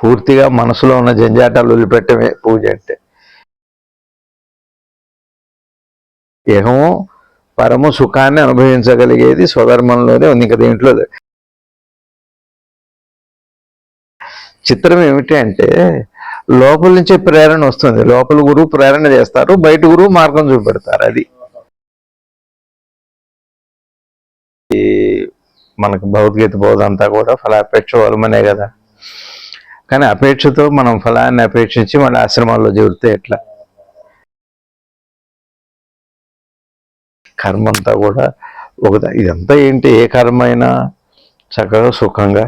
పూర్తిగా మనసులో ఉన్న జంజాటాలు వదిలిపెట్టమే పూజ అంటే. ఏహము పరము సుఖాన్ని అనుభవించగలిగేది స్వధర్మంలోనే ఉంది ఇంకా ఇంట్లో. చిత్రం ఏమిటి అంటే లోపల నుంచే ప్రేరణ వస్తుంది. లోపల గురువు ప్రేరణ చేస్తారు బయట గురువు మార్గం చూపెడతారు అది. ఈ మనకు భగవద్గీత బోధ అంతా కూడా ఫలాపేక్ష వలమనే కదా. కానీ అపేక్షతో మనం ఫలాన్ని అపేక్షించి మన ఆశ్రమాల్లో చేరితే ఎట్లా? కర్మ అంతా కూడా ఒక ఇదంతా ఏంటి? ఏ కర్మ అయినా చక్కగా సుఖంగా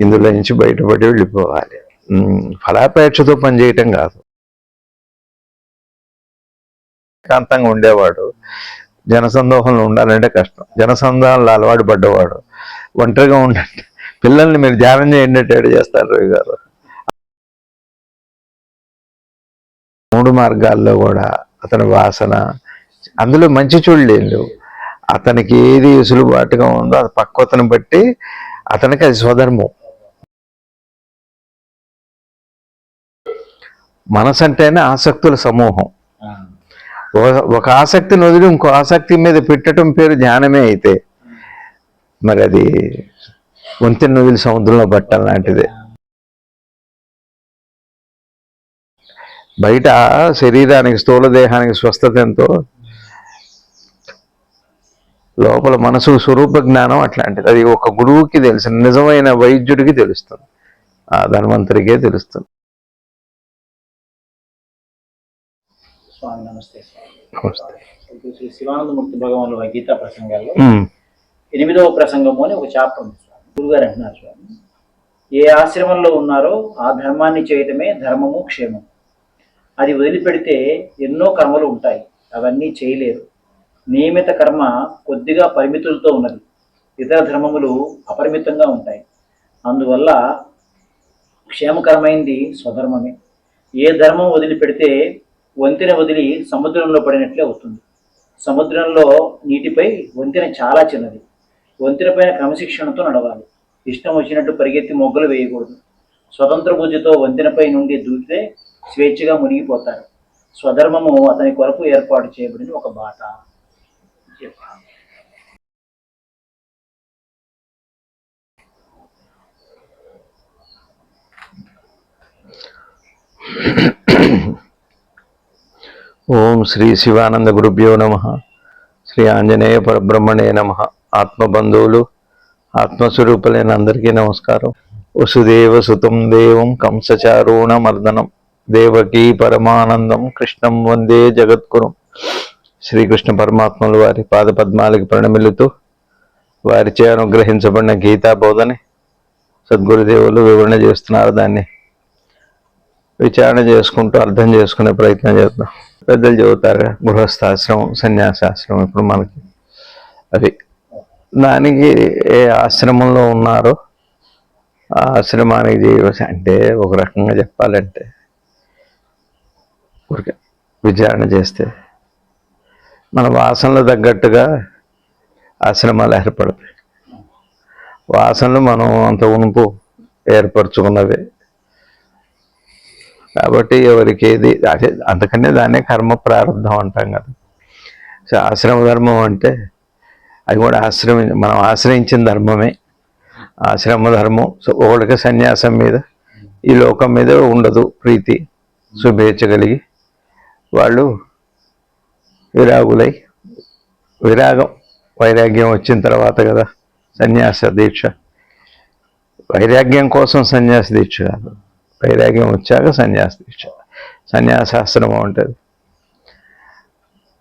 ఇందులో నుంచి బయటపడి వెళ్ళిపోవాలి. ఫలాపేక్షతో పనిచేయటం కాదు. ఏకాంతంగా ఉండేవాడు. జనసందోహంలో ఉండాలంటే కష్టం. జనసందోహంలో అలవాటు పడ్డవాడు. ఒంటరిగా ఉండండి. పిల్లల్ని మీరు ధ్యానం చేయండి చేస్తారు రవి గారు. మూడు మార్గాల్లో కూడా అతని వాసన అందులో మంచి చూడలేదు అతనికి ఏది సులుబాటుగా ఉందో అది పక్వతను బట్టి అతనికి అది స్వధర్మం. మనసు అంటేనే ఆసక్తుల సమూహం. ఒక- ఒక ఆసక్తిని వదిలి ఇంకో ఆసక్తి మీద పెట్టడం పేరు ధ్యానమే అయితే మరి అది వంతెన వదిలి సముద్రంలో పట్టం లాంటిదే. బయట శరీరానికి స్థూల దేహానికి స్వస్థత ఎంతో. లోపల మనసు స్వరూప జ్ఞానం అట్లాంటిది. అది ఒక గురువుకి తెలుసు నిజమైన వైద్యుడికి తెలుస్తుంది. ఆ ధన్వంతరికే తెలుస్తుంది. స్వామి నమస్తే శివానందమూర్తి భగవానుల గీతా ప్రసంగాల్లో ఎనిమిదవ ప్రసంగము అని ఒక చాప్టర్ ఉంది. గురుగారు అంటున్నారు స్వామి. ఏ ఆశ్రమంలో ఉన్నారో ఆ ధర్మాన్ని చేయటమే ధర్మము క్షేమం అది వదిలిపెడితే ఎన్నో కర్మలు ఉంటాయి. అవన్నీ చేయలేరు. నియమిత కర్మ కొద్దిగా పరిమితులతో ఉన్నది. ఇతర ధర్మములు అపరిమితంగా ఉంటాయి. అందువల్ల క్షేమకరమైంది స్వధర్మమే. ఏ ధర్మం వదిలిపెడితే వంతెన వదిలి సముద్రంలో పడినట్లే అవుతుంది. సముద్రంలో నీటిపై వంతెన చాలా చిన్నది. వంతెన పైన క్రమశిక్షణతో నడవాలి. ఇష్టం వచ్చినట్టు పరిగెత్తి మొగ్గలు వేయకూడదు. స్వతంత్ర బుద్ధితో వంతెనపై నుండి దూకితే స్వేచ్ఛగా మునిగిపోతారు. స్వధర్మము అతని కొరకు ఏర్పాటు చేయబడిన ఒక బాట. చెప్పాలి ఓం శ్రీ శివానంద గురుభ్యో నమ. శ్రీ ఆంజనేయ పరబ్రహ్మణే నమ. ఆత్మబంధువులు ఆత్మస్వరూపులైన అందరికీ నమస్కారం. వసుదేవ సుతం దేవం కంసచారూణ మర్దనం దేవకీ పరమానందం. కృష్ణం వందే జగద్గురం. శ్రీకృష్ణ పరమాత్మలు వారి పాదపద్మాలకి ప్రణమిల్లుతూ వారిచే అనుగ్రహించబడిన గీతా బోధని సద్గురుదేవులు వివరణ చేస్తున్నారు దాన్ని. విచారణ చేసుకుంటూ అర్థం చేసుకునే ప్రయత్నం చేద్దాం. పెద్దలు చెబుతారు గృహస్థాశ్రమం సన్యాసాశ్రమం ఇప్పుడు మనకి. అది దానికి ఏ ఆశ్రమంలో ఉన్నారో? ఆ ఆశ్రమానికి చేయవలసి అంటే ఒక రకంగా చెప్పాలంటే విచారణ చేస్తే మన వాసనలు తగ్గట్టుగా ఆశ్రమాలు ఏర్పడతాయి. వాసనలు మనం అంత ఉనుపు ఏర్పరచుకున్నవే. కాబట్టి ఎవరికి ఏది అదే అందుకనే దాన్నే కర్మ ప్రారంభం అంటాం కదా. సో ఆశ్రమ ధర్మం అంటే అది కూడా ఆశ్రమి మనం ఆశ్రయించిన ధర్మమే. ఆశ్రమ ధర్మం. సో ఒకళ్ళకి సన్యాసం మీద ఈ లోకం మీద ఉండదు ప్రీతి శుభేచ్ఛ కలిగి. వాళ్ళు విరాగులై విరాగం వైరాగ్యం వచ్చిన తర్వాత కదా సన్యాస దీక్ష. వైరాగ్యం కోసం సన్యాస దీక్ష కాదు. వైరాగ్యం వచ్చాక సన్యాస దీక్ష. సన్యాసాశ్రమం ఉంటుంది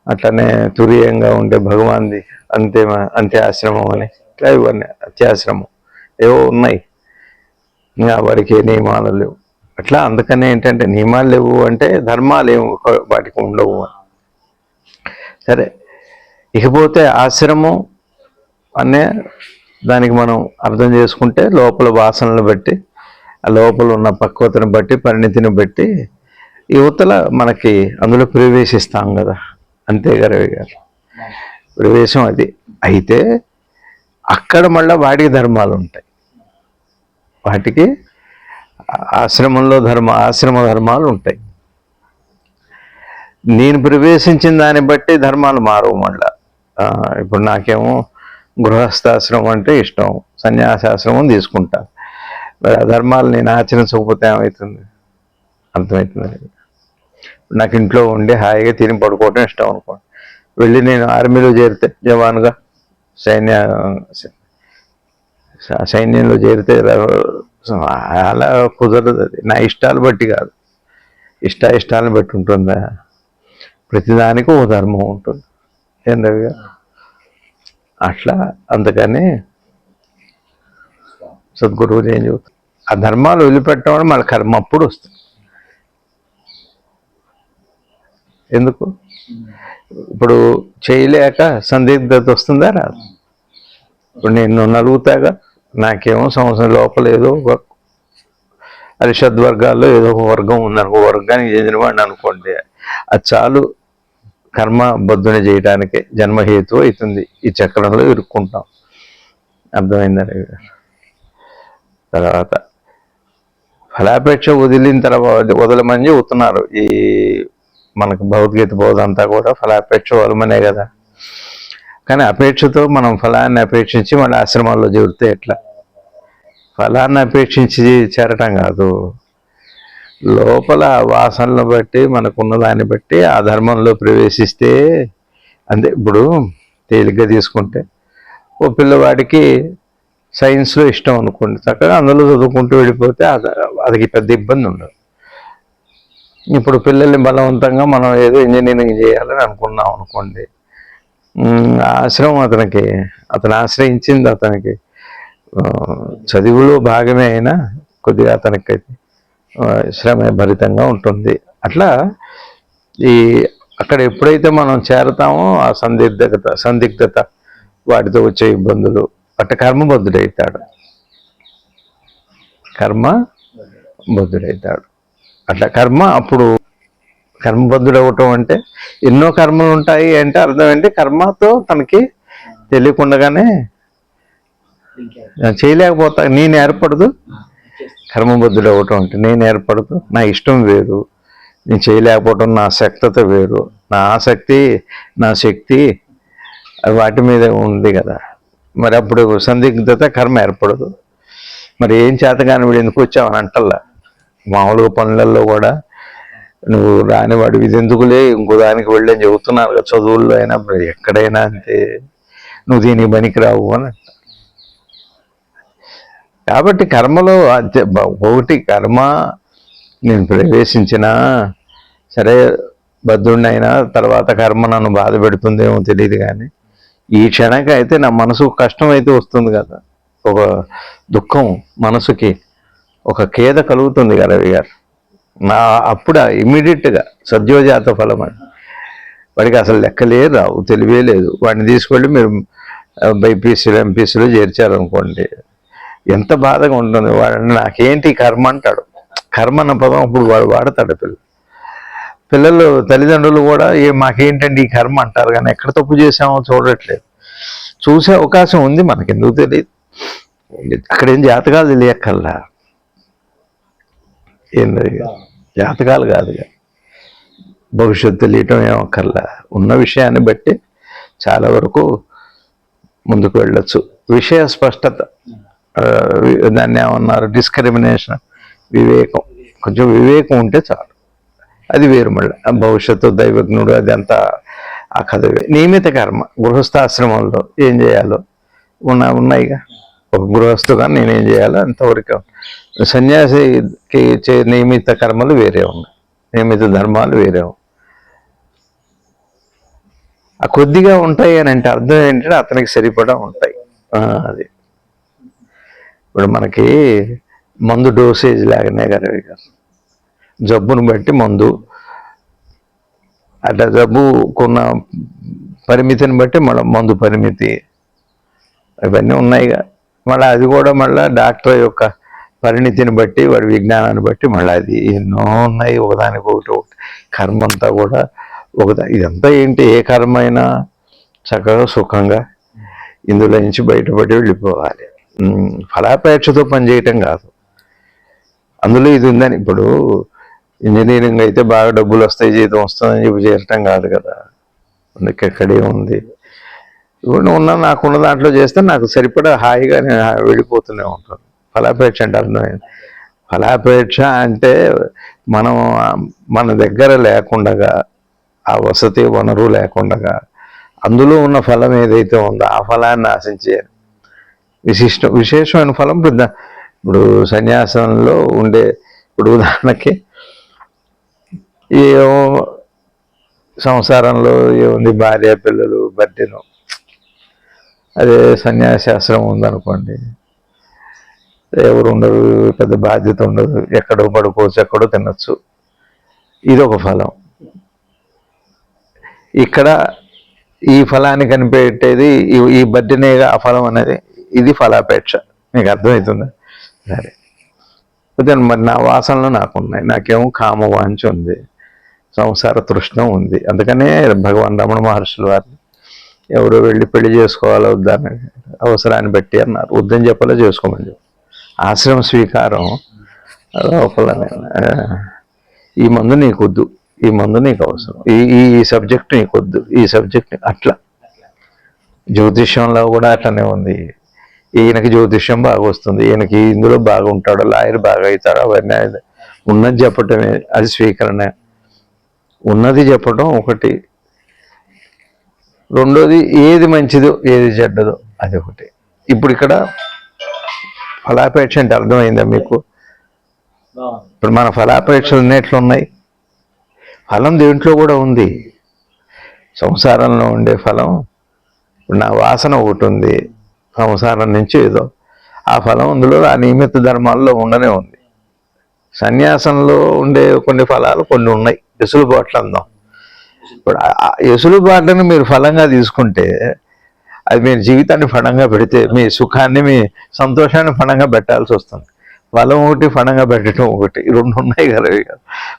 అట్లనే తురీయంగా ఉండే భగవాన్ది అంతే అంత్యాశ్రమం అని. ఇట్లా ఇవన్నీ అత్యాశ్రమం. ఏవో ఉన్నాయి. ఇంకా వాడికి నియమాలు లేవు. అట్లా అందుకనే ఏంటంటే నియమాలు లేవు అంటే ధర్మాలు ఏమి వాటికి ఉండవు అని. సరే ఇకపోతే ఆశ్రమం అనే దానికి మనం అర్థం చేసుకుంటే లోపల వాసనలు బట్టి ఆ లోపల ఉన్న పక్వతను బట్టి పరిణితిని బట్టి యువతల మనకి అందులో ప్రవేశిస్తాం కదా. అంతే గారు గారు ప్రవేశం అది. అయితే అక్కడ మళ్ళీ వాటికి ధర్మాలు ఉంటాయి వాటికి ఆశ్రమంలో ధర్మ ఆశ్రమ ధర్మాలు ఉంటాయి నేను ప్రవేశించిన దాన్ని బట్టి ధర్మాలు మారవు మళ్ళా. ఇప్పుడు నాకేమో గృహస్థాశ్రమం అంటే ఇష్టం. సన్యాసాశ్రమం తీసుకుంటాను మరి ఆ ధర్మాలు నేను ఆచరించకపోతే ఏమవుతుంది అర్థమవుతుంది నాకు? ఇంట్లో ఉండి హాయిగా తిని పడుకోవడం ఇష్టం అనుకోండి. వెళ్ళి నేను ఆర్మీలో చేరితే జవాన్గా సైన్య సైన్యంలో చేరితే అలా కుదరదు అది. నా ఇష్టాలు బట్టి కాదు. ఇష్ట ఇష్టాలను బట్టి ఉంటుందా. ప్రతిదానికి ఓ ధర్మం ఉంటుంది. ఏం రవి అట్లా అందుకని సద్గురువు ఏం చెబుతారు ఆ ధర్మాలు వదిలిపెట్టడం మన కర్మ అప్పుడు వస్తుంది. ఎందుకు? ఇప్పుడు చేయలేక సందిగ్ధత వస్తుందా రాదు. ఇప్పుడు నేను నలుగుతాగా నాకేమో సంవత్సరం లోపల ఏదో ఒక అరిషద్ వర్గాల్లో ఏదో ఒక వర్గం ఉందనుకో వర్గానికి చెందిన వాడిని అనుకోండి. అది చాలు కర్మ బద్దుని చేయడానికి జన్మహేతు అవుతుంది. ఈ చక్రంలో ఇరుక్కుంటాం. అర్థమైందని తర్వాత ఫలాపేక్ష వదిలిన తర్వాత వదలమని చెబుతున్నారు. ఈ మనకు భగవద్గీత బోధ అంతా కూడా ఫలాపేక్ష కదా. కానీ అపేక్షతో మనం ఫలాన్ని అపేక్షించి మన ఆశ్రమాల్లో చేరితే ఎట్లా? ఫలాన్ని అపేక్షించి చేరటం కాదు. లోపల వాసనలు బట్టి మనకున్న దాన్ని బట్టి ఆ ధర్మంలో ప్రవేశిస్తే అంటే ఇప్పుడు తేలిగ్గా తీసుకుంటే ఓ పిల్లవాడికి సైన్స్లో ఇష్టం అనుకోండి చక్కగా అందులో చదువుకుంటూ వెళ్ళిపోతే అది పెద్ద ఇబ్బంది ఉండదు. ఇప్పుడు పిల్లల్ని బలవంతంగా మనం ఏదో ఇంజనీరింగ్ చేయాలని అనుకున్నాం అనుకోండి. ఆశ్రమం అతనికి అతను ఆశ్రయించింది అతనికి. చదువులో భాగమే అయినా కొద్దిగా అతనికి శ్రమ భరితంగా ఉంటుంది. అట్లా ఈ అక్కడ ఎప్పుడైతే మనం చేరతామో ఆ సందిగ్ధత సందిగ్ధత వాటితో వచ్చే ఇబ్బందులు అట్ట కర్మబద్ధుడైతాడు. కర్మ బుద్ధుడైతాడు అట్లా కర్మ అప్పుడు కర్మబద్ధుడు అవటం అంటే ఎన్నో కర్మలు ఉంటాయి అంటే అర్థం ఏంటి? కర్మతో తనకి తెలియకుండానే చేయలేకపోతా. నేను ఏర్పడదు కర్మబద్ధుడు అవటం అంటే నేను ఏర్పడదు నా ఇష్టం వేరు నేను చేయలేకపోవటం నా శక్తత వేరు. నా ఆసక్తి నా శక్తి వాటి మీద ఉంది కదా. మరి అప్పుడు సందిగ్ధత కర్మ ఏర్పడదు. మరి ఏం చేత కానీ వీడు ఎందుకు వచ్చావని అంటల్లా? మామూలుగా పనులలో కూడా నువ్వు రాని వాడు ఎందుకులే ఇంకో దానికి వెళ్ళని చెబుతున్నారు కదా చదువుల్లో అయినా ఎక్కడైనా అంతే నువ్వు దీనికి పనికిరావు అని కాబట్టి కర్మలో అంతే బ- ఒకటి కర్మ నేను ప్రవేశించిన సరే బద్ధుడినైనా తర్వాత కర్మ నన్ను బాధ పెడుతుందేమో తెలియదు కానీ ఈ క్షణకైతే అయితే నా మనసుకు కష్టం అయితే వస్తుంది కదా. ఒక దుఃఖం మనసుకి. ఒక ఖేద కలుగుతుంది రవి గారు నా అప్పుడు ఇమ్మీడియట్గా సద్యోజాత ఫలం అని. వాడికి అసలు లెక్కలే రావు తెలివే లేదు. వాడిని తీసుకెళ్ళి మీరు బైపీసీలు ఎంపీసీలు చేర్చారనుకోండి ఎంత బాధగా ఉంటుంది. వాడిని నాకేంటి కర్మ అంటాడు. కర్మ అన్న పదం అప్పుడు వాడు వాడతాడు పిల్లలు పిల్లలు తల్లిదండ్రులు కూడా ఏ మాకేంటండి ఈ కర్మ అంటారు కానీ ఎక్కడ తప్పు చేసామో చూడట్లేదు. చూసే అవకాశం ఉంది మనకి ఎందుకు తెలియదు. అక్కడేం జాతకాలు తెలియక్కర్లా. జాతకాలు కాదుగా. భవిష్యత్తు తెలియటం ఏమక్కర్లా ఉన్న విషయాన్ని బట్టి చాలా వరకు ముందుకు వెళ్ళొచ్చు. విషయ స్పష్టత దాన్ని ఏమన్నారు? డిస్క్రిమినేషన్ వివేకం. కొంచెం వివేకం ఉంటే చాలు. అది వేరు మళ్ళీ. ఆ భవిష్యత్తు దైవజ్ఞుడు అదంతా ఆ కథ నియమిత కర్మ గృహస్థాశ్రమంలో ఏం చేయాలో ఉన్న ఉన్నాయిగా. ఒక గృహస్థుగా నేనేం చేయాలో అంతవరకు సన్యాసికి చే నియమిత కర్మలు వేరే ఉన్నాయి. నియమిత ధర్మాలు వేరే ఆ కొద్దిగా ఉంటాయి అని అంటే అర్థం ఏంటంటే అతనికి సరిపడా ఉంటాయి. అది. ఇప్పుడు మనకి మందు డోసేజ్ లాగానే కదా జబ్బును బట్టి మందు అట్లా జబ్బుకున్న పరిమితిని బట్టి మన మందు పరిమితి ఇవన్నీ ఉన్నాయిగా మళ్ళీ అది కూడా మళ్ళీ డాక్టర్ యొక్క పరిణితిని బట్టి వాడి విజ్ఞానాన్ని బట్టి మళ్ళీ అది ఎన్నో ఉన్నాయి. ఒకదానికి ఒకటి ఒకటి. కర్మ అంతా కూడా ఒకదా ఇదంతా ఏంటి? ఏ కర్మ అయినా చక్కగా సుఖంగా ఇందులో నుంచి బయటపడి వెళ్ళిపోవాలి. ఫలాపేక్షతో పనిచేయటం కాదు. అందులో ఇది ఉందని. ఇప్పుడు ఇంజనీరింగ్ అయితే బాగా డబ్బులు వస్తాయి జీతం వస్తుందని చెప్పి చేరటం కాదు కదా. అందుకే ఎక్కడే ఉంది? ఇప్పుడు ఉన్న నాకున్న దాంట్లో చేస్తే నాకు సరిపడా హాయిగా నేను వెళ్ళిపోతూనే ఉంటాను. ఫలాపేక్ష అంటే అర్థమైంది. ఫలాపేక్ష అంటే మనం మన దగ్గర లేకుండగా ఆ వసతి వనరు లేకుండగా అందులో ఉన్న ఫలం ఏదైతే ఉందో ఆ ఫలాన్ని ఆశించే విశిష్ట విశేషమైన ఫలం పెద్ద ఇప్పుడు సన్యాసంలో ఉండే ఇప్పుడు ఉదాహరణకి ఏమో సంసారంలో ఏముంది భార్య పిల్లలు బట్టెను అదే సన్యాసాశ్రమం ఉందనుకోండి. ఎవరు ఉండరు పెద్ద బాధ్యత ఉండదు. ఎక్కడో పడుకోవచ్చు ఎక్కడో తినొచ్చు. ఇది ఒక ఫలం. ఇక్కడ ఈ ఫలాన్ని కనిపెట్టేది ఈ- ఈ ఆ ఫలం అనేది ఇది ఫలాపేక్ష. మీకు అర్థమవుతుందా సరే. అయితే మరి నా వాసనలు నాకున్నాయి. నాకేమో కామ వాంఛ ఉంది. సంసార తృష్ణ ఉంది. అందుకనే భగవాన్ రమణ మహర్షులు వారిని ఎవరో వెళ్ళి పెళ్ళి చేసుకోవాలో వద్దని అవసరాన్ని బట్టి అన్నారు. వద్దని చెప్పలే చేసుకోమని చెప్పి ఆశ్రమ స్వీకారం లోపల ఈ మందు నీకు వద్దు. ఈ మందు నీకు అవసరం. ఈ ఈ సబ్జెక్ట్ నీకు వద్దు. ఈ సబ్జెక్ట్ అట్లా. జ్యోతిష్యంలో కూడా అట్లనే ఉంది. ఈయనకి జ్యోతిష్యం బాగా వస్తుంది. ఈయనకి ఇందులో బాగా ఉంటాడు లాయర్ బాగా అవుతాడు అవన్నీ ఉన్నది చెప్పటమే అది స్వీకరణ. ఉన్నది చెప్పడం ఒకటి. రెండోది ఏది మంచిదో ఏది చెడ్డదో అది ఒకటి. ఇప్పుడు ఇక్కడ ఫలాపేక్ష అంటే అర్థమైందా మీకు? ఇప్పుడు మన ఫలాపేక్షలు ఉన్నాయి? ఫలం దేంట్లో కూడా ఉంది. సంసారంలో ఉండే ఫలం ఇప్పుడు నా వాసన ఒకటి ఉంది సంసారం నుంచి ఏదో. ఆ ఫలం అందులో ఆ నియమిత ధర్మాల్లో ఉండనే ఉంది. సన్యాసంలో ఉండే కొన్ని ఫలాలు కొన్ని ఉన్నాయి. ఎసులుబాట్లు అందాం ఇప్పుడు ఆ- ఎసులుబాట్లను మీరు ఫలంగా తీసుకుంటే అది మీ జీవితాన్ని ఫలంగా పెడితే మీ సుఖాన్ని మీ సంతోషాన్ని ఫలంగా పెట్టాల్సి వస్తుంది. ఫలం ఒకటి ఫలంగా పెట్టడం ఒకటి. రెండు ఉన్నాయి కదా ఇక.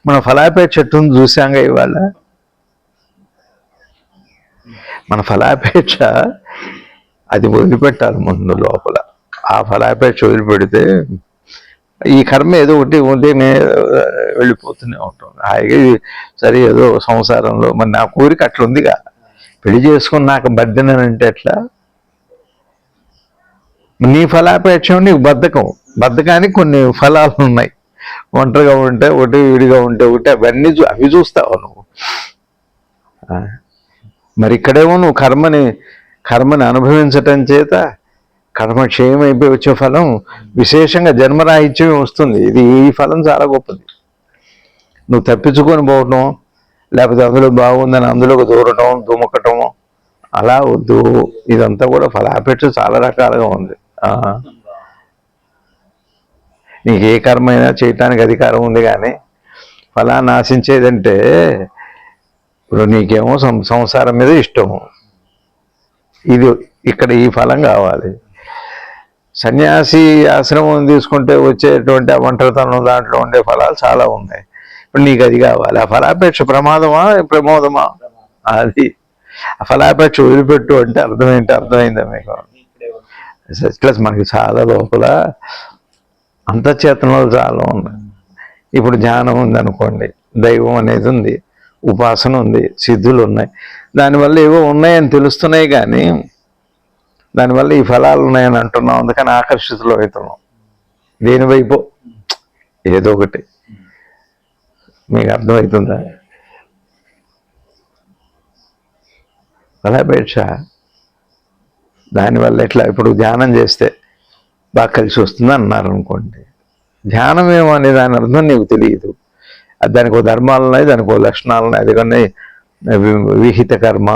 మన ఫలాపే చెట్టును చూసాంగా ఇవాళ. మన ఫలాపేక్ష అది వదిలిపెట్టాలి ముందు లోపల. ఆ ఫలాపేక్ష వదిలిపెడితే ఈ కర్మ ఏదో ఒకటి ఉంటే నేను వెళ్ళిపోతూనే ఉంటాం. హాయిగా సరే ఏదో సంసారంలో మరి నా కోరిక అట్లుందిగా. పెళ్ళి చేసుకుని నాకు బద్దెనంటే ఎట్లా? నీ ఫలాపేక్ష నీకు బద్ధకం. బద్ధకానికి కొన్ని ఫలాలు ఉన్నాయి. ఒంటరిగా ఉంటే ఒకటి విడిగా ఉంటే ఒకటి అవన్నీ చూ- అవి చూస్తావు నువ్వు. మరి ఇక్కడేమో నువ్వు కర్మని కర్మని అనుభవించటం చేత కర్మ క్షయం అయిపోయి వచ్చే ఫలం విశేషంగా జన్మరాహిత్యం వస్తుంది. ఇది ఈ ఫలం చాలా గొప్పది. నువ్వు తప్పించుకొని పోవటం లేకపోతే అందులో బాగుందని అందులోకి దూరటం దుమకటం అలా వద్దు. ఇదంతా కూడా ఫలాపేక్ష చాలా రకాలుగా ఉంది. నీకు ఏ కర్మ అయినా చేయటానికి అధికారం ఉంది కానీ ఫలాన్ని ఆశించేదంటే ఇప్పుడు నీకేమో సం- సంసారం మీద ఇష్టము. ఇది ఇక్కడ ఈ ఫలం కావాలి. సన్యాసి ఆశ్రమం తీసుకుంటే వచ్చేటువంటి ఒంటరితనం దాంట్లో ఉండే ఫలాలు చాలా ఉన్నాయి. ఇప్పుడు నీకు అది కావాలి. ఆ ఫలాపేక్ష ప్రమాదమా? ప్రమోదమా? అది. ఆ ఫలాపేక్ష వదిలిపెట్టు అంటే అర్థమేంటి అర్థమైందా మీకు? ప్లస్ మనకి చాలా లోపల అంతఃచేతనలో చాలా ఉన్నాయి. ఇప్పుడు ధ్యానం ఉంది అనుకోండి దైవం అనేది ఉంది ఉపాసన ఉంది సిద్ధులు ఉన్నాయి. దానివల్ల ఏవో ఉన్నాయని తెలుస్తున్నాయి కానీ దానివల్ల ఈ ఫలాలు ఉన్నాయని అంటున్నాం అందుకని ఆకర్షితులు అవుతున్నాం దేని వైపు? ఏదో ఒకటి. మీకు అర్థమవుతుందా? ఫలాపేక్ష. దానివల్ల ఎట్లా? ఇప్పుడు ధ్యానం చేస్తే బాగా కలిసి వస్తుంది అన్నారు అనుకోండి. ధ్యానం ఏమో అనే దాని అర్థం నీకు తెలియదు. దానికి ఓ ధర్మాలు ఉన్నాయి దానికి ఓ లక్షణాలు ఉన్నాయి అందుకని విహిత కర్మ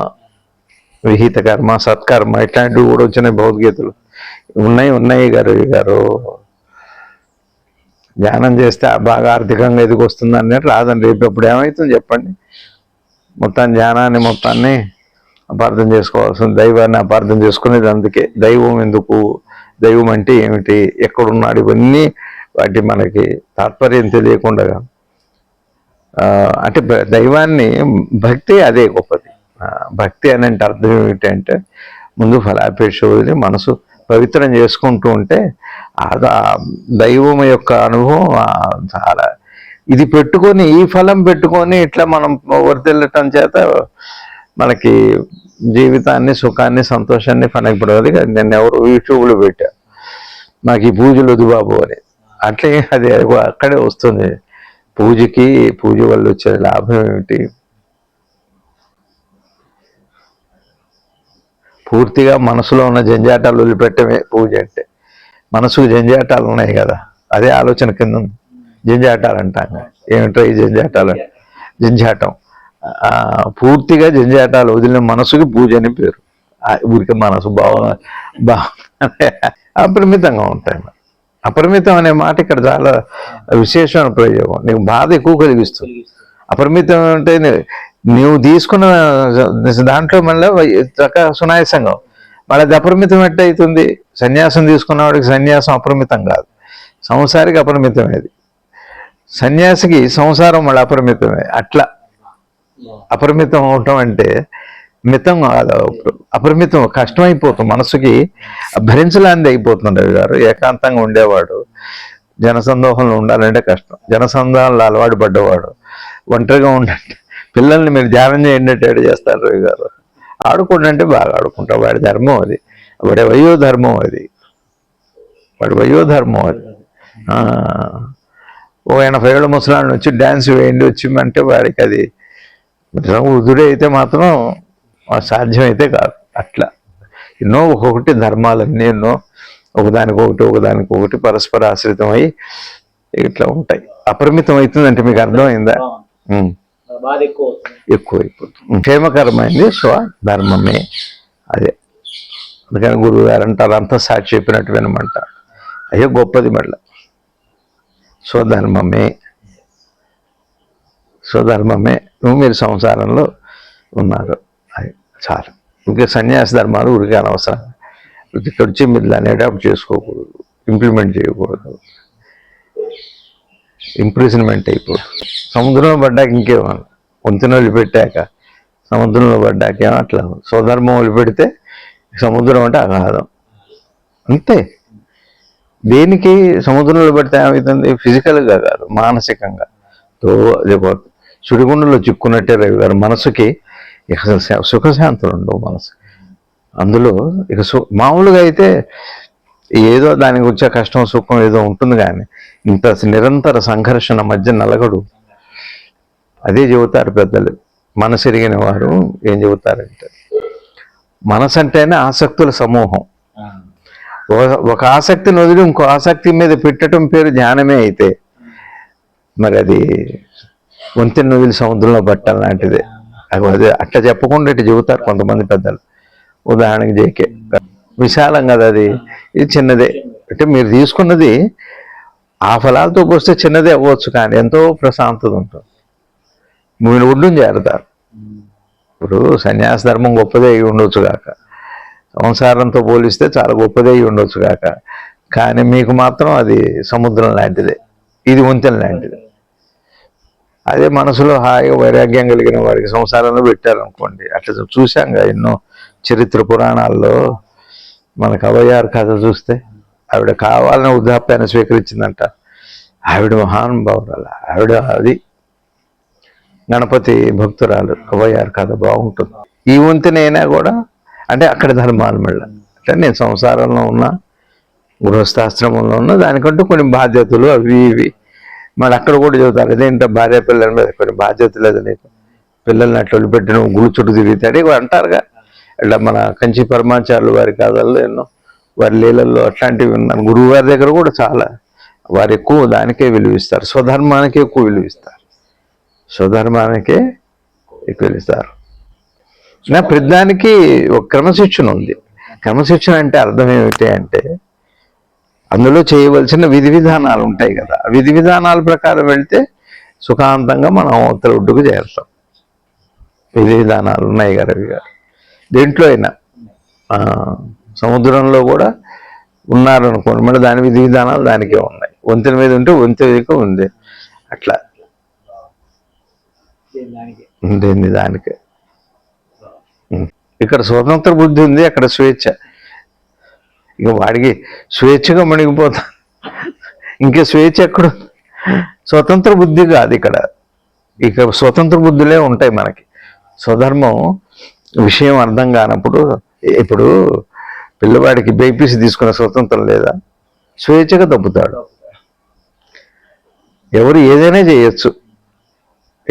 విహిత కర్మ సత్కర్మ ఇట్లాంటివి కూడా వచ్చినాయి భగవద్గీతలు. ఉన్నాయి ఉన్నాయి గారు గారు. ధ్యానం చేస్తే బాగా ఆర్థికంగా ఎదిగొస్తుంది అన్నట్టు రాదండి. రేపు ఎప్పుడు ఏమవుతుంది చెప్పండి. మొత్తం ధ్యానాన్ని మొత్తాన్ని అపార్థం చేసుకోవాల్సింది. దైవాన్ని అపార్థం చేసుకునేది అందుకే. దైవం ఎందుకు? దైవం అంటే ఏమిటి? ఎక్కడున్నాడు? ఇవన్నీ వాటి మనకి తాత్పర్యం తెలియకుండా అంటే దైవాన్ని భక్తి అదే గొప్పది. భక్తి అని అంటే అర్థం ఏమిటి అంటే ముందు ఫలాపేక్ష వదిలి మనసు పవిత్రం చేసుకుంటూ ఉంటే అది ఆ దైవం యొక్క అనుభవం చాలా ఇది పెట్టుకొని ఈ ఫలం పెట్టుకొని ఇట్లా మనం వర్తిల్లటం చేత మనకి జీవితాన్ని సుఖాన్ని సంతోషాన్ని పనకపోవడానికి నేను ఎవరు యూట్యూబ్లో పెట్టా. నాకు ఈ పూజలు వద్దు బాబు అని. అట్లే అది అక్కడే వస్తుంది. పూజకి పూజ వల్ల వచ్చే లాభం ఏమిటి? పూర్తిగా మనసులో ఉన్న జంజాటాలు వదిలిపెట్టమే పూజ అంటే. మనసుకు జంజాటాలు ఉన్నాయి కదా అదే ఆలోచన కింద ఉంది. జంజాటాలు అంటాం. ఏమిటో ఈ జంజాటాలు? జంజాటం. ఆ, పూర్తిగా జంజాటాలు వదిలిన మనసుకి పూజ అని పేరు. ఆ, మనసు భావన భావన అపరిమితంగా ఉంటాయి. అపరిమితం అనే మాట ఇక్కడ చాలా విశేషమైన ప్రయోగం. నీకు బాధ ఎక్కువ కలిగిస్తుంది. అపరిమితం అంటే నువ్వు తీసుకున్న దాంట్లో మళ్ళీ చక్క సునాయాసంగా మళ్ళీ అది అపరిమితం ఎట్టయితుంది? సన్యాసం తీసుకున్న వాడికి సన్యాసం అపరిమితం కాదు. సంసారికి అపరిమితమేది సన్యాసికి సంసారం మళ్ళీ అపరిమితమే. అట్లా. అపరిమితం అవటం అంటే మితం కాదు. అపరిమితం కష్టమైపోతుంది. మనసుకి భరించలేనిది అయిపోతుంది గారు. ఏకాంతంగా ఉండేవాడు. జనసందోహంలో ఉండాలంటే కష్టం. జనసందోహంలో అలవాటు పడ్డవాడు. ఒంటరిగా ఉండంటే పిల్లల్ని మీరు ధ్యానం చేయండి అంటే ఏడు చేస్తారు రవి గారు. ఆడుకోండి అంటే బాగా ఆడుకుంటాం వాడి ధర్మం అది. వాడి వయో ధర్మం అది. వాడి వయో ధర్మం అది. ఓ ఎనభై ఏళ్ళ ముసలాన్ని వచ్చి డ్యాన్స్ వేయండి వచ్చి అంటే వాడికి అది వృద్ధుడే అయితే మాత్రం సాధ్యమైతే కాదు. అట్లా. ఎన్నో ఒక్కొక్కటి ధర్మాలన్నీ ఎన్నో ఒకదానికొకటి ఒకదానికొకటి పరస్పర ఆశ్రితం అయి ఇట్లా ఉంటాయి. అపరిమితం అవుతుందంటే మీకు అర్థమైందా? ఎక్కువ అయిపోతుంది. క్షేమకరమైంది. స్వధర్మమే అదే. అందుకని గురువు గారు అంటారు అంతా సాక్షి చెప్పినట్టు వినమంట అయ్యో గొప్పది మళ్ళీ. స్వధర్మమే స్వధర్మమే నువ్వు మీరు సంసారంలో ఉన్నారు. అది చాలు. ఇంకా సన్యాస ధర్మాలు ఊరికే అనవసరం. ఇక్కడ వచ్చి మీరు దాన్ని అడాప్ట్ చేసుకోకూడదు. ఇంప్లిమెంట్ చేయకూడదు. ఇంప్రిజన్మెంట్ అయిపోతుంది. సముద్రంలో పడ్డాక ఇంకేమన్నా వంతెన వదిలిపెట్టాక సముద్రంలో పడ్డాక అట్లా? స్వధర్మం వదిలిపెడితే సముద్రం అంటే అగాధం. అంతే. దేనికి సముద్రంలో పెడితే ఏమవుతుంది ఫిజికల్గా కాదు మానసికంగా. తో అదిపోతుంది సుడిగుండంలో చిక్కున్నట్టే రవి గారు మనసుకి ఇక సుఖశాంతులు ఉండవు మనసు అందులో ఇక సు మామూలుగా అయితే ఏదో దానికి వచ్చే కష్టం సుఖం ఏదో ఉంటుంది కానీ ఇంత నిరంతర సంఘర్షణ మధ్య నలగడు. అదే చెబుతారు పెద్దలు. మనసు ఎరిగిన వారు ఏం చెబుతారంటే మనసు అంటేనే ఆసక్తుల సమూహం. ఒక- ఒక ఆసక్తిని వదిలి ఇంకో ఆసక్తి మీద పెట్టడం పేరు ధ్యానమే అయితే మరి అది వంతెన వదిలి సముద్రంలో పట్టం లాంటిదే. అదే అట్లా చెప్పకుండా ఇటు చెబుతారు కొంతమంది పెద్దలు. ఉదాహరణకి జేకే. విశాలం కదా అది. ఇది చిన్నదే. అంటే మీరు తీసుకున్నది ఆ ఫలాలతో పోస్తే చిన్నదే అవ్వచ్చు కానీ ఎంతో ప్రశాంతత ఉంటుంది. మూడు ఒడ్డుని చేరతారు ఇప్పుడు సన్యాస ధర్మం గొప్పదే అయి ఉండొచ్చు కాక. సంసారంతో పోలిస్తే చాలా గొప్పదే అయి ఉండొచ్చు కాక. కానీ మీకు మాత్రం అది సముద్రం లాంటిదే. ఇది వంతెన లాంటిది. అదే మనసులో హాయిగా వైరాగ్యం కలిగిన వారికి సంసారంలో పెట్టారనుకోండి. అట్లా చూశాంగా ఎన్నో చరిత్ర పురాణాల్లో మనకు అవయారు కథ చూస్తే ఆవిడ కావాలని వృద్ధాప్యాన్ని స్వీకరించిందంట. ఆవిడ మహానుభావురాలు. ఆవిడ అది గణపతి భక్తురాలు అవయారు కథ బాగుంటుంది. ఈ వంతునైనా కూడా అంటే అక్కడ ధర్మాలు మళ్ళీ. అంటే నేను సంసారంలో ఉన్నా గృహస్థాశ్రమంలో ఉన్నా దానికంటూ కొన్ని బాధ్యతలు అవి ఇవి. మరి అక్కడ కూడా చదువుతారు. అదేంటో భార్య పిల్లల మీద కొన్ని బాధ్యత లేదు నీకు. పిల్లల్ని అట్లా వదిలిపెట్టి నువ్వు గుడి చుట్టూ తిరుగుతాడు ఇవి అంటారుగా. ఇట్లా మన కంచి పరమాచారులు వారి కథల్లో ఎన్నో వారి లీలల్లో అట్లాంటివి ఉన్నాను గురువు గారి దగ్గర కూడా చాలా వారు ఎక్కువ దానికే విలువిస్తారు. స్వధర్మానికి ఎక్కువ విలువిస్తారు. స్వధర్మానికే ఎక్కువ నా ప్రతిదానికి ఒక క్రమశిక్షణ ఉంది. క్రమశిక్షణ అంటే అర్థం ఏమిటి అంటే అందులో చేయవలసిన విధి విధానాలు ఉంటాయి కదా. విధి విధానాల ప్రకారం వెళ్తే సుఖాంతంగా మనం అవతల ఒడ్డుకు చేరుతాం. విధి విధానాలు ఉన్నాయి కదా గారు దేంట్లో అయినా సముద్రంలో కూడా ఉన్నారనుకోండి మళ్ళీ దాని విధి విధానాలు దానికే ఉన్నాయి. వంతెన మీద ఉంటే వంతెన ఉంది దీని దానికి. ఇక్కడ స్వతంత్ర బుద్ధి ఉంది అక్కడ స్వేచ్ఛ. ఇక వాడికి స్వేచ్ఛగా మునిగిపోతా. ఇంకా స్వేచ్ఛ ఎక్కడ? స్వతంత్ర బుద్ధి కాదు ఇక్కడ. ఇక స్వతంత్ర బుద్ధులే ఉంటాయి మనకి. స్వధర్మం విషయం అర్థం కానప్పుడు ఇప్పుడు పిల్లవాడికి బైపీసీ తీసుకునే స్వతంత్రం లేదా? స్వేచ్ఛగా తప్పుతాడు. ఎవరు ఏదైనా చేయొచ్చు.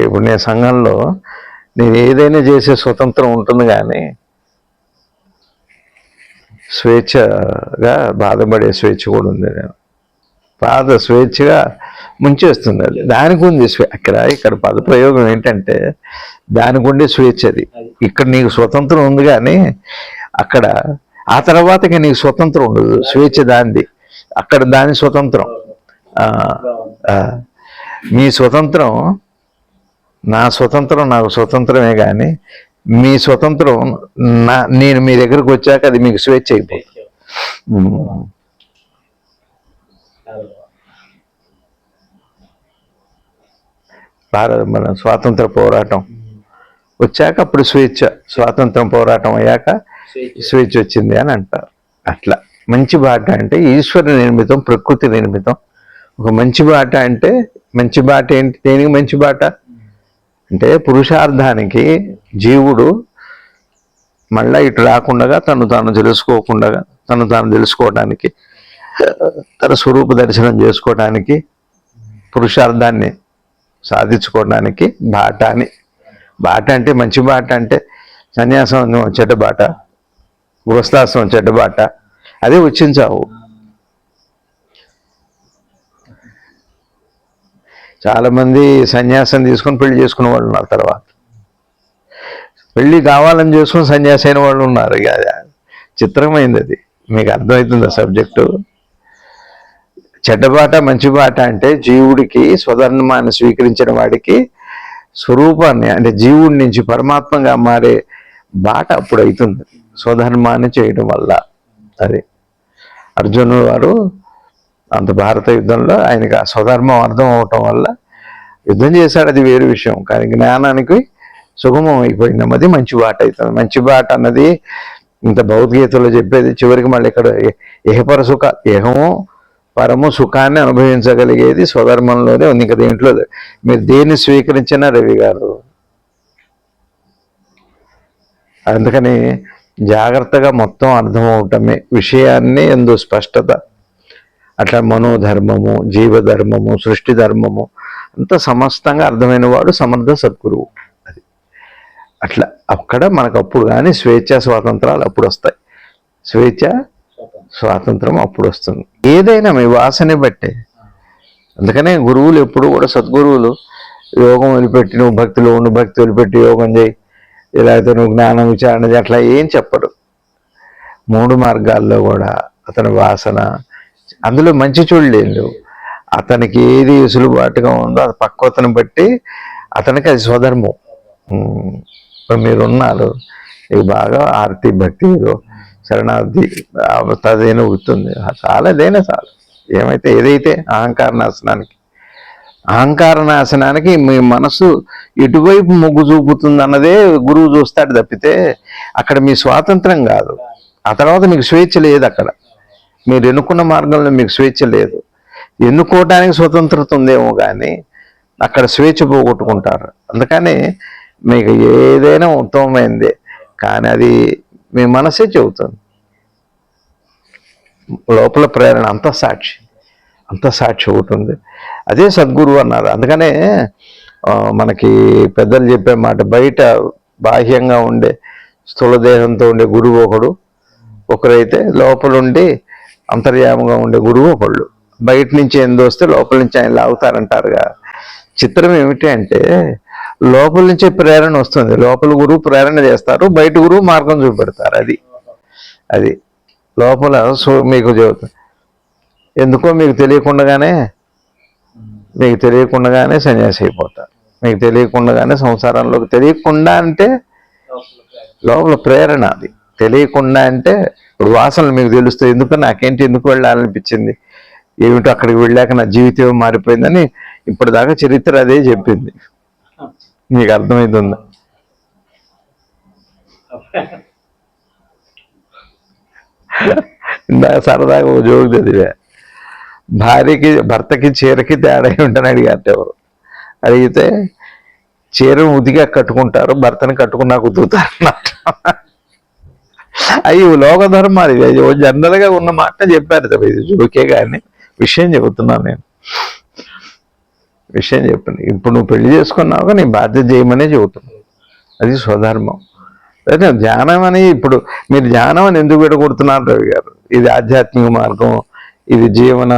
ఇప్పుడు నేను సంఘంలో నేను ఏదైనా చేసే స్వతంత్రం ఉంటుంది కానీ స్వేచ్ఛగా బాధపడే స్వేచ్ఛ కూడా ఉంది నేను. బాధ స్వేచ్ఛగా ముంచేస్తుంది అది. దానికి ఉంది స్వే అక్కడ ఇక్కడ పదప్రయోగం ఏంటంటే దానికి ఉండే స్వేచ్ఛ అది. ఇక్కడ నీకు స్వతంత్రం ఉంది కానీ అక్కడ ఆ తర్వాత నీకు స్వతంత్రం ఉండదు. స్వేచ్ఛ దానిది. అక్కడ దాని స్వతంత్రం. మీ స్వతంత్రం నా స్వతంత్రం నాకు స్వతంత్రమే కానీ మీ స్వతంత్రం నా నేను మీ దగ్గరకు వచ్చాక అది మీకు స్వేచ్ఛ అయిపోతుంది. భారత మన స్వాతంత్ర పోరాటం. వచ్చాక అప్పుడు స్వేచ్ఛ స్వాతంత్రం పోరాటం అయ్యాక స్వేచ్ఛ వచ్చింది అని అంటారు. అట్లా. మంచి బాట అంటే ఈశ్వర నిర్మితం ప్రకృతి నిర్మితం. ఒక మంచి బాట అంటే మంచి బాట ఏంటి? దేనికి మంచి బాట? అంటే పురుషార్థానికి జీవుడు మళ్ళా ఇటు రాకుండా తను తాను తెలుసుకోకుండా తను తాను తెలుసుకోవడానికి తన స్వరూప దర్శనం చేసుకోవడానికి పురుషార్థాన్ని సాధించుకోవడానికి బాట అని బాట అంటే మంచి బాట అంటే సన్యాసం చెడ్డ బాట గృహస్థాశ్రమం చెడ్డ బాట. అదే వచ్చించావు చాలామంది చాలా మంది సన్యాసం తీసుకొని పెళ్ళి చేసుకున్న వాళ్ళు ఉన్నారు తర్వాత. పెళ్ళి కావాలని చేసుకుని సన్యాసి అయిన వాళ్ళు ఉన్నారు చిత్రమైంది అది. మీకు అర్థమవుతుంది ఆ సబ్జెక్టు. చెడ్డ బాట మంచి బాట అంటే జీవుడికి స్వధర్మాన్ని స్వీకరించిన వాడికి స్వరూపాన్ని అంటే జీవుడి నుంచి పరమాత్మగా మారే బాట అప్పుడు అవుతుంది స్వధర్మాన్ని చేయడం వల్ల. అది. అర్జునుడు వారు అంత భారత యుద్ధంలో ఆయనకి ఆ స్వధర్మం అర్థం అవటం వల్ల యుద్ధం చేశాడు అది వేరు విషయం. కానీ జ్ఞానానికి సుగమం అయిపోయింది. అది మంచి బాట అవుతుంది. మంచి బాట అన్నది ఇంత భగవద్గీతలో చెప్పేది. చివరికి మళ్ళీ ఇక్కడ ఏహపర సుఖ ఏహము పరము సుఖాన్ని అనుభవించగలిగేది స్వధర్మంలోనే ఉంది. ఇంకా దేంట్లో మీరు దేన్ని స్వీకరించినా రవి గారు? అందుకని జాగ్రత్తగా మొత్తం అర్థమవటమే. విషయాన్ని ఎందు స్పష్టత అట్లా మనోధర్మము జీవధర్మము సృష్టి ధర్మము అంత సమస్తంగా అర్థమైన వాడు సమర్థ సద్గురువు. అది. అట్లా అక్కడ మనకు అప్పుడు కానీ స్వేచ్ఛ స్వాతంత్రాలు అప్పుడు వస్తాయి స్వేచ్ఛ స్వాతంత్రం అప్పుడు వస్తుంది ఏదైనా మీ వాసనే బట్టే. అందుకనే గురువులు ఎప్పుడు కూడా సద్గురువులు యోగం వదిలిపెట్టి నువ్వు భక్తిలో ఉండు భక్తి వదిలిపెట్టి యోగం చేయి. ఇలా అయితే నువ్వు జ్ఞానం విచారణ చేయి. అట్లా ఏం చెప్పడు. మూడు మార్గాల్లో కూడా అతని వాసన అందులో మంచి చూడలేదు అతనికి ఏది సులుబాటుగా ఉందో అది పక్వతను బట్టి అతనికి అది స్వధర్మం. ఇప్పుడు మీరు ఉన్నారు ఇది బాగా ఆర్తి భక్తి ఏదో శరణార్థి తదేనా గుర్తుంది. చాలా ఏదైనా చాలు? ఏమైతే ఏదైతే అహంకార నాశనానికి అహంకార నాశనానికి మీ మనసు ఎటువైపు మొగ్గు చూపుతుంది అన్నదే గురువు చూస్తాడు తప్పితే అక్కడ మీ స్వాతంత్రం కాదు. ఆ తర్వాత మీకు స్వేచ్ఛ లేదు అక్కడ. మీరు ఎన్నుకున్న మార్గంలో మీకు స్వేచ్ఛ లేదు. ఎన్నుకోవడానికి స్వతంత్రత ఉందేమో కానీ అక్కడ స్వేచ్ఛ పోగొట్టుకుంటారు. అందుకని మీకు ఏదైనా ఉత్తమమైందే. కానీ అది మీ మనసే చెబుతుంది. లోపల ప్రేరణ అంత సాక్షి. అంత సాక్షి ఒకటి ఉంది. అదే సద్గురువు అన్నారు. అందుకనే మనకి పెద్దలు చెప్పే మాట బయట బాహ్యంగా ఉండే స్థూల దేహంతో ఉండే గురువు ఒకడు ఒకరైతే లోపల ఉండి అంతర్యాముగా ఉండే గురువు ఒకళ్ళు. బయట నుంచి ఎందు లోపల నుంచి ఆయన లాగుతారంటారుగా. చిత్రం ఏమిటి అంటే లోపల నుంచే ప్రేరణ వస్తుంది. లోపల గురువు ప్రేరణ చేస్తారు బయట గురువు మార్గం చూపెడతారు. అది. అది. లోపల సో మీకు చెబుతుంది ఎందుకో మీకు తెలియకుండానే మీకు తెలియకుండానే సన్యాసి అయిపోతారు మీకు తెలియకుండానే సంసారంలోకి తెలియకుండా అంటే లోపల ప్రేరణ అది. తెలియకుండా అంటే ఇప్పుడు వాసనలు మీకు తెలుస్తాయి ఎందుకు నాకేంటి ఎందుకు వెళ్ళాలనిపించింది? ఏమిటో అక్కడికి వెళ్ళాక నా జీవితం మారిపోయిందని ఇప్పటిదాకా చరిత్ర అదే చెప్పింది. మీకు అర్థమవుతుందా ఇందాక సరదాగా ఓ జోగు చదివా. భార్యకి భర్తకి చీరకి తేడా ఉంటాను అడిగారు. ఎవరు అడిగితే చీరను ఉతిగా కట్టుకుంటారు భర్తని కట్టుకున్నా ఉతుకుతారు అన్నట్టు అవి లోక ధర్మాలు ఇవి. జనరల్గా ఉన్న మాట చెప్పారు తప్ప ఇది జోకే కానీ విషయం చెబుతున్నాను నేను. విషయం చెప్పండి. ఇప్పుడు నువ్వు పెళ్ళి చేసుకున్నావు నీ బాధ్యత చేయమనే చెబుతున్నావు అది స్వధర్మం. అయితే ధ్యానం అని ఇప్పుడు మీరు ధ్యానం అని ఎందుకు విడగొడుతున్నారు రవి గారు? ఇది ఆధ్యాత్మిక మార్గం ఇది జీవన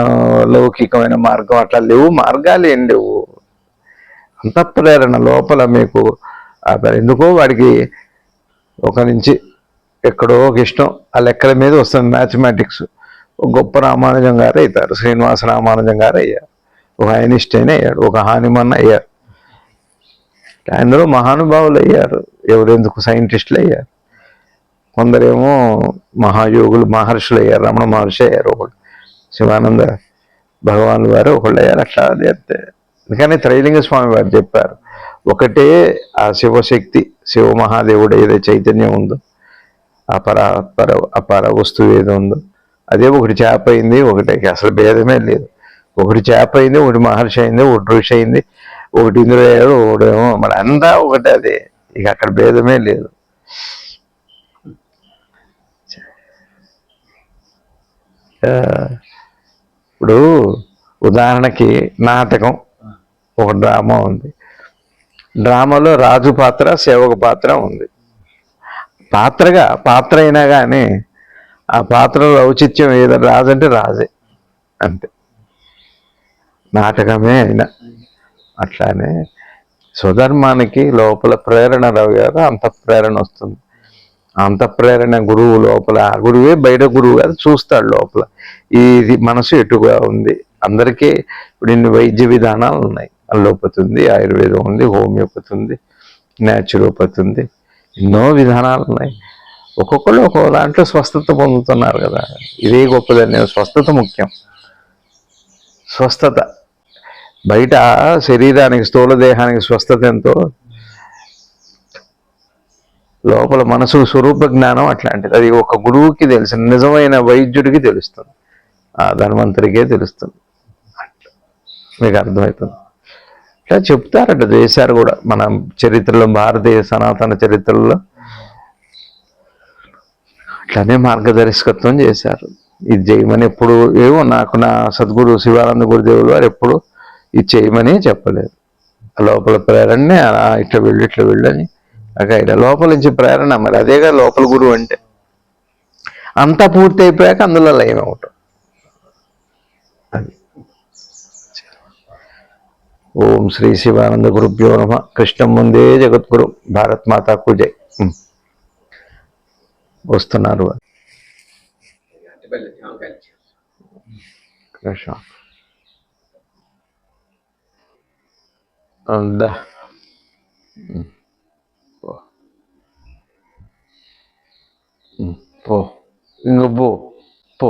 లౌకికమైన మార్గం అట్లా లేవు మార్గాలు ఏం లేవు. అంత ప్రేరణ లోపల మీకు ఎందుకో వాడికి ఒక నుంచి ఎక్కడో ఒక ఇష్టం ఆ లెక్కల మీద వస్తుంది మ్యాథమెటిక్స్ గొప్ప రామానుజం గారు అవుతారు శ్రీనివాస రామానుజం గారు అయ్యారు. ఒక ఐనిస్టైన్ అయ్యాడు ఒక హానిమన్ అయ్యారు. అందరూ మహానుభావులు అయ్యారు ఎవరెందుకు సైంటిస్టులు అయ్యారు. కొందరేమో మహాయోగులు మహర్షులు అయ్యారు రమణ మహర్షి అయ్యారు ఒకళ్ళు. శివానంద భగవాన్ వారు ఒకళ్ళు అయ్యారు అట్లా చేస్తే అందుకని త్రైలింగ స్వామి వారు చెప్పారు ఒకటే ఆ శివశక్తి శివ మహాదేవుడు ఏదో చైతన్యం ఉందో అపర అపర అపర వస్తువు ఏదో ఉందో. అదే ఒకటి చేప అయింది ఒకటి అసలు భేదమే లేదు. ఒకటి చేప అయింది ఒకటి మహర్షి అయింది ఒకటి ఋషి అయింది ఒకటి ఇంద్రుడు అయ్యాడు ఒకడేమో మరి అంతా ఒకటే అదే. ఇక అక్కడ భేదమే లేదు. ఇప్పుడు ఉదాహరణకి నాటకం ఒక డ్రామా ఉంది. డ్రామాలో రాజు పాత్ర సేవక పాత్ర ఉంది. పాత్రగా పాత్ర అయినా కానీ ఆ పాత్రలో ఔచిత్యం ఏదో రాజు అంటే రాజే. అంతే. నాటకమే అయినా. అట్లానే స్వధర్మానికి లోపల ప్రేరణ రవి గారు అంత ప్రేరణ వస్తుంది. అంత ప్రేరణ గురువు లోపల ఆ గురువే బయట గురువు గారు చూస్తాడు లోపల. ఇది మనసు ఎటుగా ఉంది? అందరికీ ఇప్పుడు ఇన్ని వైద్య విధానాలు ఉన్నాయి. అల్లోపతి ఉంది ఆయుర్వేదం ఉంది హోమియోపతి ఉంది న్యాచురోపతి ఉంది. ఎన్నో విధానాలు ఉన్నాయి. ఒక్కొక్కళ్ళు ఒక్కొక్క దాంట్లో స్వస్థత పొందుతున్నారు కదా. ఇదే గొప్పదని స్వస్థత ముఖ్యం. స్వస్థత. బయట శరీరానికి స్థూల దేహానికి స్వస్థత ఎంతో. లోపల మనసు స్వరూప జ్ఞానం అట్లాంటిది. అది ఒక గురువుకి తెలుసు నిజమైన వైద్యుడికి తెలుస్తుంది. ఆ ధన్వంతరికే తెలుస్తుంది. మీకు అర్థమవుతుంది. ఇట్లా చెప్తారట చేశారు కూడా. మన చరిత్రలో భారతీయ సనాతన చరిత్రలో అట్లానే మార్గదర్శకత్వం చేశారు. ఇది చేయమని ఎప్పుడు ఏమో నాకు నా సద్గురు శివానంద గురుదేవులు వారు ఎప్పుడు ఇది చేయమని చెప్పలేదు. ఆ లోపల ప్రేరణ ఇట్లా వెళ్ళు ఇట్లా వెళ్ళని అక్కడ ఇలా లోపల నుంచి ప్రేరణ మరి అదేగా లోపల గురువు అంటే. అంతా పూర్తి అయిపోయాక అందులో లయం అవటం ఓం శ్రీ శివానంద గురుభ్యో నమ కృష్ణం ముందే జగద్గురు భారత్ మాతాకు జై ఉమ్. వస్తున్నారు కృష్ణ అందా ఉమ్. పో ఉమ్, పో ఇంక పో పో పో